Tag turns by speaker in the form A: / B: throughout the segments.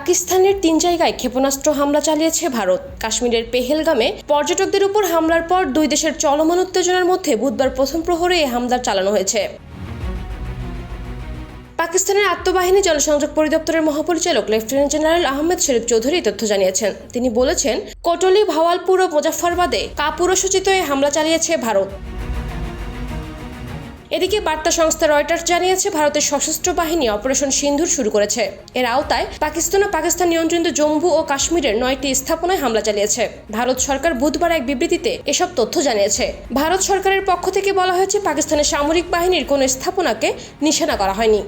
A: পাকিস্তানের তিন জায়গায় ক্ষেপণাস্ত্র হামলা চালিয়েছে ভারত। কাশ্মীরের পেহেলগামে পর্যটকদের উপর হামলার পর দুই দেশের চলমান উত্তেজনার মধ্যে বুধবার প্রথম প্রহরে এই হামলা চালানো হয়েছে। পাকিস্তানের আত্মবাহিনী জনসংযোগ পরিদপ্তরের মহাপরিচালক লেফটেন্যান্ট জেনারেল আহমেদ শরীফ চৌধুরী তথ্য জানিয়েছেন। তিনি বলেছেন, কোটলি, ভাওয়ালপুর ও মুজাফফরবাদে কাপুরসূচিত এই হামলা চালিয়েছে ভারত। এদিকে বার্তা সংস্থা রয়টার্স জানিয়েছে, ভারতের সশস্ত্র বাহিনী অপারেশন সিন্ধুর শুরু করেছে। এর আওতায় পাকিস্তান ও পাকিস্তান নিয়ন্ত্রিত জম্মু ও কাশ্মীরের নয়টি স্থাপনায় হামলা চালিয়েছে। ভারত সরকার বুধবার এক বিবৃতিতে এসব তথ্য জানিয়েছে। ভারত সরকারের পক্ষ থেকে বলা হয়েছে, পাকিস্তানের সামরিক বাহিনীর কোনো স্থাপনাকে নিশানা করা হয়নি।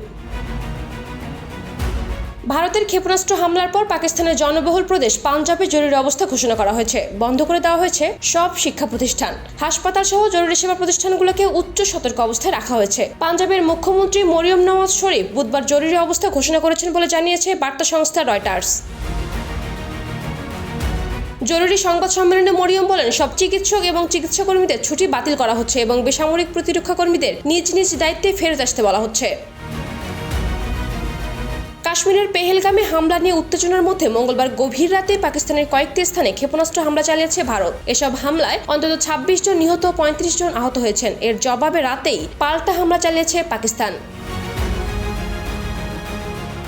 A: ভারতের ক্ষেপণাস্ত্র হামলার পর পাকিস্তানের জনবহুল প্রদেশ পাঞ্জাবে জরুরি অবস্থা ঘোষণা করা হয়েছে। বন্ধ করে দেওয়া হয়েছে সব শিক্ষা প্রতিষ্ঠান। হাসপাতাল সহ জরুরি সেবা প্রতিষ্ঠানগুলোকে উচ্চ সতর্ক অবস্থায় রাখা হয়েছে। পাঞ্জাবের মুখ্যমন্ত্রী মরিয়ম নওয়াজ শরীফ বুধবার জরুরি অবস্থা ঘোষণা করেছেন বলে জানিয়েছে বার্তা সংস্থা রয়টার্স। জরুরি সংবাদ সম্মেলনে মরিয়ম বলেন, সব চিকিৎসক এবং চিকিৎসা কর্মীদের ছুটি বাতিল করা হচ্ছে এবং বেসামরিক প্রতিরক্ষা কর্মীদের নিজ নিজ দায়িত্বে ফেরত আসতে বলা হচ্ছে। কাশ্মীরের পেহেলগামে হামলা নিয়ে উত্তেজনার মধ্যে মঙ্গলবার গভীর রাতে পাকিস্তানের কয়েকটি স্থানে ক্ষেপণাস্ত্র হামলা চালিয়েছে ভারত। এসব হামলায় অন্তত ছাব্বিশ জন নিহত পঁয়ত্রিশ জন আহত হয়েছেন। এর জবাবে রাতেই পাল্টা হামলা চালিয়েছে পাকিস্তান।